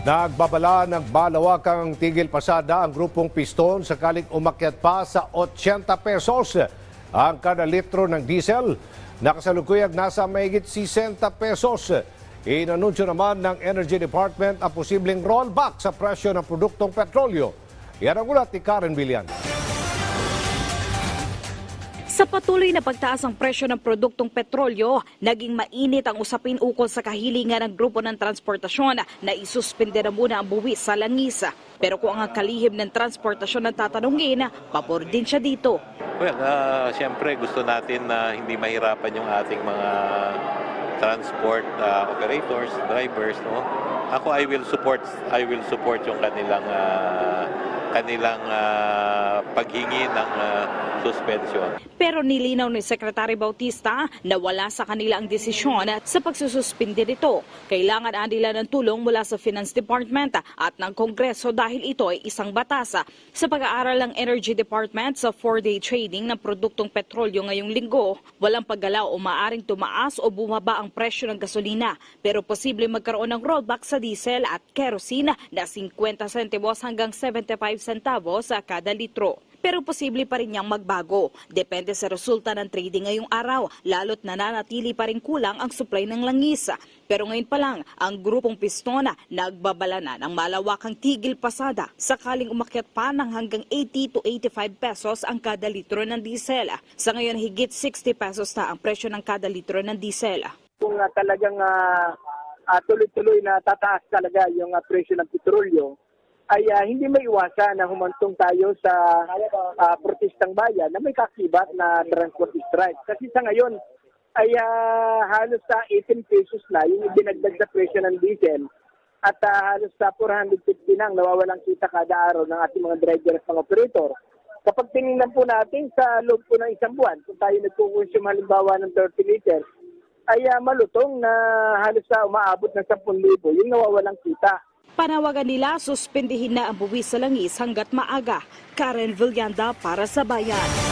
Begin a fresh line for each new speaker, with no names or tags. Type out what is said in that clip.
Nagbabala ng balawakang tigil pasada ang grupong piston sakaling umakyat pa sa 80 pesos ang kada litro ng diesel. Nakasalukuyag nasa mahigit 60 pesos. Inanunsyo naman ng Energy Department ang posibleng rollback sa presyo ng produktong petrolyo. Yan ang ulat ni Karen Villan.
Sa patuloy na pagtaas ng presyo ng produktong petrolyo, naging mainit ang usapin ukol sa kahilingan ng grupo ng transportasyon na isuspende na muna ang buwis sa langis. Pero kung ang kalihim ng transportasyon ang tatanungin, pabor din siya dito.
Well, ah, siyempre gusto natin na hindi mahirapan yung ating mga transport ah, operators, drivers, no? Ako I will support I will support yung kanilang ah, kanilang ah, paghingi ng ah, suspension.
Pero nilinaw ni Secretary Bautista na wala sa kanila ang desisyon sa pagsususpinde nito. Kailangan nila ng tulong mula sa Finance Department at ng Kongreso dahil ito ay isang batas. Sa pag-aaral ng Energy Department sa four-day trading ng produktong petrolyo ngayong linggo, walang paggalaw o maaring tumaas o bumaba ang presyo ng gasolina. Pero posible magkaroon ng rollback sa diesel at kerosene na 50 centavos hanggang 75 centavos sa kada litro pero posible pa rin niyang magbago. Depende sa resulta ng trading ngayong araw, lalo't nananatili pa rin kulang ang supply ng langis. Pero ngayon pa lang, ang grupong pistona nagbabala na ng malawakang tigil pasada sakaling umakyat pa ng hanggang 80 to 85 pesos ang kada litro ng diesel. Sa ngayon, higit 60 pesos na ang presyo ng kada litro ng diesel.
kung ah, talagang ah, ah, tuloy-tuloy na tataas talaga yung ah, presyo ng petrolyo, ay ah, hindi may iwasan na humantong tayo sa ah, protestang bayan na may kakibat na transport strike. Kasi sa ngayon ay ah, halos sa 18 pesos na yung ibinagdag sa presyo ng diesel at ah, halos sa 450 nang nawawalang kita kada araw ng ating mga driver at mga operator. Kapag tinignan po natin sa loob po ng isang buwan, kung tayo nagkukonsume halimbawa ng 30 liters, ay ah, malutong na halos sa umaabot ng 10,000 yung nawawalang kita.
Panawagan nila, suspendihin na ang buwis sa langis hanggat maaga. Karen Villanda para sa Bayan.